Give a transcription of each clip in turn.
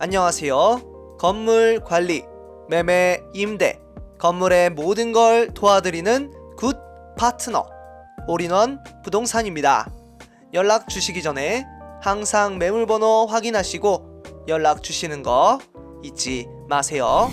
안녕하세요. 건물 관리, 매매, 임대, 건물의 모든 걸 도와드리는 굿 파트너, 올인원 부동산입니다. 연락 주시기 전에 항상 매물번호 확인하시고 연락 주시는 거 잊지 마세요.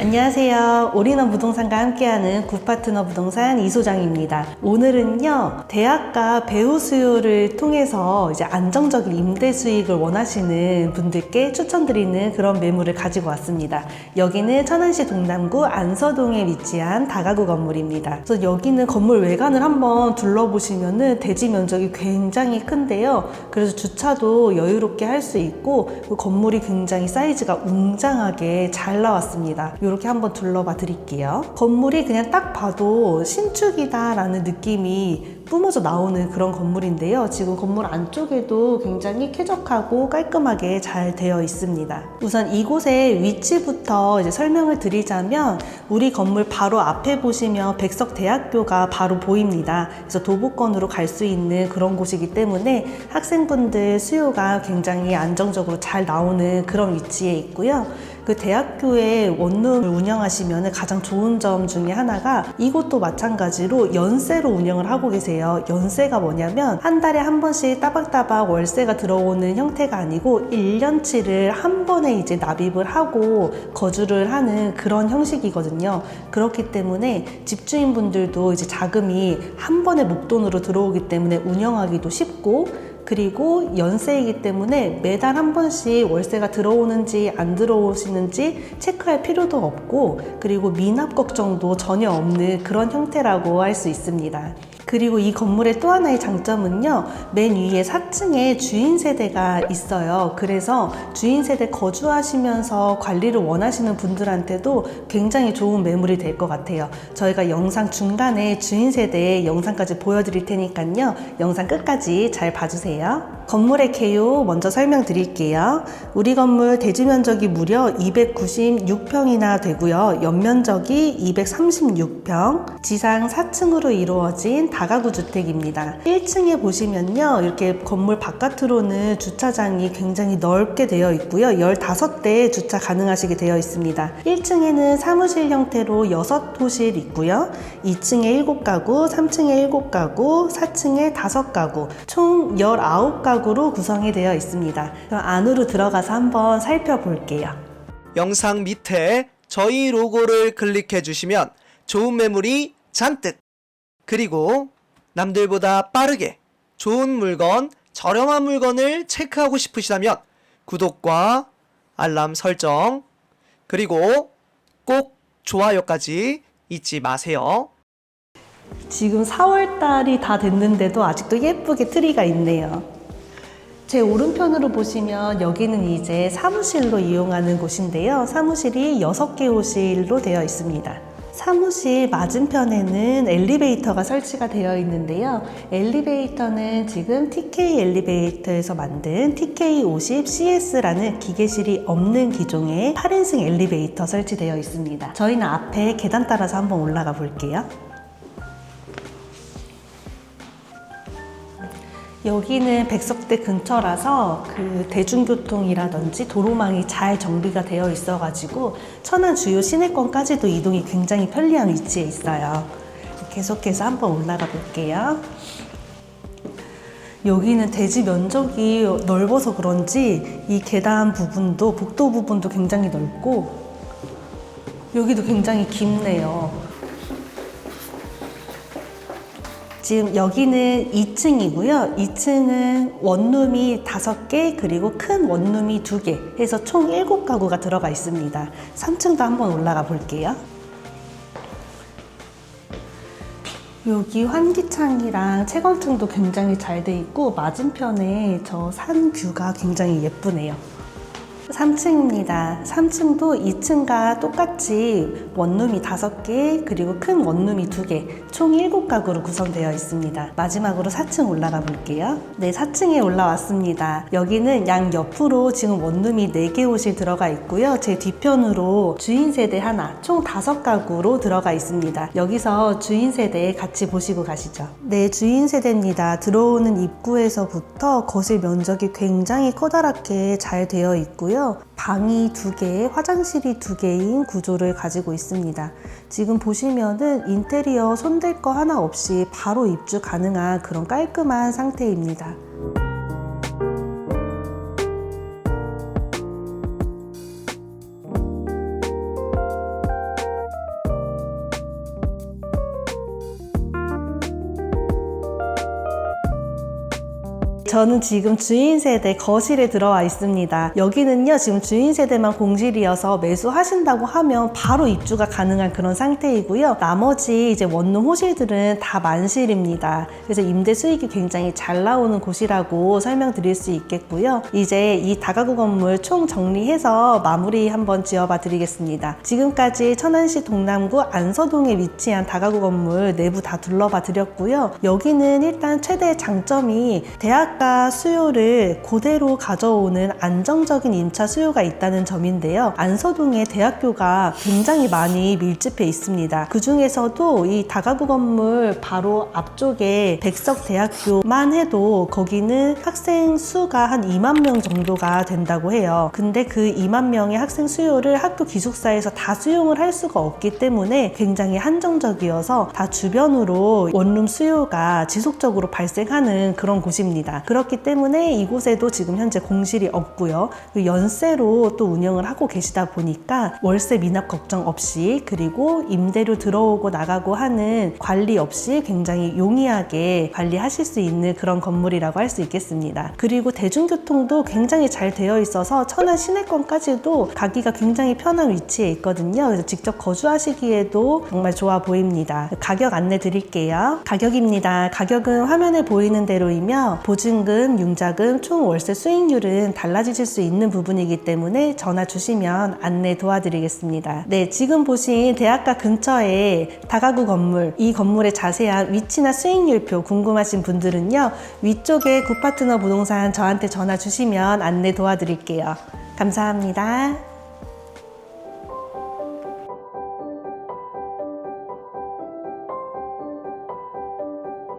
안녕하세요. 올인원 부동산과 함께하는 굿파트너 부동산 이 소장입니다. 오늘은요, 대학가 배우 수요를 통해서 이제 안정적인 임대 수익을 원하시는 분들께 추천드리는 그런 매물을 가지고 왔습니다. 여기는 천안시 동남구 안서동에 위치한 다가구 건물입니다. 그래서 여기는 건물 외관을 한번 둘러보시면은 대지 면적이 굉장히 큰데요. 그래서 주차도 여유롭게 할 수 있고 그 건물이 굉장히 사이즈가 웅장하게 잘 나왔습니다. 이렇게 한번 둘러봐 드릴게요. 건물이 그냥 딱 봐도 신축이다라는 느낌이 뿜어져 나오는 그런 건물인데요. 지금 건물 안쪽에도 굉장히 쾌적하고 깔끔하게 잘 되어 있습니다. 우선 이곳의 위치부터 이제 설명을 드리자면 우리 건물 바로 앞에 보시면 백석대학교가 바로 보입니다. 그래서 도보권으로 갈 수 있는 그런 곳이기 때문에 학생분들 수요가 굉장히 안정적으로 잘 나오는 그런 위치에 있고요. 그 대학교의 원룸을 운영하시면 가장 좋은 점 중에 하나가 이곳도 마찬가지로 연세로 운영을 하고 계세요. 연세가 뭐냐면 한 달에 한 번씩 따박따박 월세가 들어오는 형태가 아니고 1년치를 한 번에 이제 납입을 하고 거주를 하는 그런 형식이거든요. 그렇기 때문에 집주인분들도 이제 자금이 한 번에 목돈으로 들어오기 때문에 운영하기도 쉽고 그리고 연세이기 때문에 매달 한 번씩 월세가 들어오는지 안 들어오시는지 체크할 필요도 없고 그리고 미납 걱정도 전혀 없는 그런 형태라고 할 수 있습니다. 그리고 이 건물의 또 하나의 장점은요, 맨 위에 4층에 주인 세대가 있어요. 그래서 주인 세대 거주하시면서 관리를 원하시는 분들한테도 굉장히 좋은 매물이 될 것 같아요. 저희가 영상 중간에 주인 세대의 영상까지 보여드릴 테니까요. 영상 끝까지 잘 봐주세요. 건물의 개요 먼저 설명드릴게요. 우리 건물 대지 면적이 무려 296평이나 되고요. 연면적이 236평, 지상 4층으로 이루어진 다가구 주택입니다. 1층에 보시면요. 이렇게 건물 바깥으로는 주차장이 굉장히 넓게 되어 있고요. 15대 주차 가능하시게 되어 있습니다. 1층에는 사무실 형태로 6호실 있고요. 2층에 7가구, 3층에 7가구, 4층에 5가구, 총 19가구 로 구성이 되어 있습니다. 그럼 안으로 들어가서 한번 살펴볼게요. 영상 밑에 저희 로고를 클릭해 주시면 좋은 매물이 잔뜩 그리고 남들보다 빠르게 좋은 물건, 저렴한 물건을 체크하고 싶으시다면 구독과 알람 설정 그리고 꼭 좋아요까지 잊지 마세요. 지금 4월 달이 다 됐는데도 아직도 예쁘게 트리가 있네요. 제 오른편으로 보시면 여기는 이제 사무실로 이용하는 곳인데요. 사무실이 6개 호실로 되어 있습니다. 사무실 맞은편에는 엘리베이터가 설치가 되어 있는데요. 엘리베이터는 지금 TK 엘리베이터에서 만든 TK50CS라는 기계실이 없는 기종의 8인승 엘리베이터 설치되어 있습니다. 저희는 앞에 계단 따라서 한번 올라가 볼게요. 여기는 백석대 근처라서 그 대중교통이라든지 도로망이 잘 정비가 되어 있어가지고 천안 주요 시내권까지도 이동이 굉장히 편리한 위치에 있어요. 계속해서 한번 올라가 볼게요. 여기는 대지 면적이 넓어서 그런지 이 계단 부분도 복도 부분도 굉장히 넓고 여기도 굉장히 깊네요. 지금 여기는 2층이고요. 2층은 원룸이 5개, 그리고 큰 원룸이 2개 해서 총 7가구가 들어가 있습니다. 3층도 한번 올라가 볼게요. 여기 환기창이랑 채광창도 굉장히 잘 돼 있고 맞은편에 저 산 뷰가 굉장히 예쁘네요. 3층입니다. 3층도 2층과 똑같이 원룸이 5개, 그리고 큰 원룸이 2개, 총 7가구로 구성되어 있습니다. 마지막으로 4층 올라가 볼게요. 네, 4층에 올라왔습니다. 여기는 양 옆으로 지금 원룸이 4개 호실 들어가 있고요. 제 뒤편으로 주인 세대 하나, 총 5가구로 들어가 있습니다. 여기서 주인 세대 같이 보시고 가시죠. 네, 주인 세대입니다. 들어오는 입구에서부터 거실 면적이 굉장히 커다랗게 잘 되어 있고요. 있고요. 방이 두 개, 화장실이 두 개인 구조를 가지고 있습니다. 지금 보시면은 인테리어 손댈 거 하나 없이 바로 입주 가능한 그런 깔끔한 상태입니다. 저는 지금 주인 세대 거실에 들어와 있습니다. 여기는요, 지금 주인 세대만 공실이어서 매수하신다고 하면 바로 입주가 가능한 그런 상태이고요. 나머지 이제 원룸 호실들은 다 만실입니다. 그래서 임대 수익이 굉장히 잘 나오는 곳이라고 설명드릴 수 있겠고요. 이제 이 다가구 건물 총 정리해서 마무리 한번 지어봐 드리겠습니다. 지금까지 천안시 동남구 안서동에 위치한 다가구 건물 내부 다 둘러봐 드렸고요. 여기는 일단 최대 장점이 대학 가 수요를 그대로 가져오는 안정적인 임차 수요가 있다는 점인데요. 안서동에 대학교가 굉장히 많이 밀집해 있습니다. 그 중에서도 이 다가구 건물 바로 앞쪽에 백석대학교만 해도 거기는 학생 수가 한 2만 명 정도가 된다고 해요. 근데 그 2만 명의 학생 수요를 학교 기숙사에서 다 수용을 할 수가 없기 때문에 굉장히 한정적이어서 다 주변으로 원룸 수요가 지속적으로 발생하는 그런 곳입니다. 그렇기 때문에 이곳에도 지금 현재 공실이 없고요. 그 연세로 또 운영을 하고 계시다 보니까 월세 미납 걱정 없이 그리고 임대료 들어오고 나가고 하는 관리 없이 굉장히 용이하게 관리하실 수 있는 그런 건물이라고 할 수 있겠습니다. 그리고 대중교통도 굉장히 잘 되어 있어서 천안 시내권까지도 가기가 굉장히 편한 위치에 있거든요. 그래서 직접 거주하시기에도 정말 좋아 보입니다. 가격 안내 드릴게요. 가격입니다. 가격은 화면에 보이는 대로이며 보증금, 융자금, 총 월세 수익률은 달라지실 수 있는 부분이기 때문에 전화 주시면 안내 도와드리겠습니다. 네, 지금 보신 대학가 근처에 다가구 건물, 이 건물의 자세한 위치나 수익률표 궁금하신 분들은요, 위쪽에 구파트너 부동산 저한테 전화 주시면 안내 도와드릴게요. 감사합니다.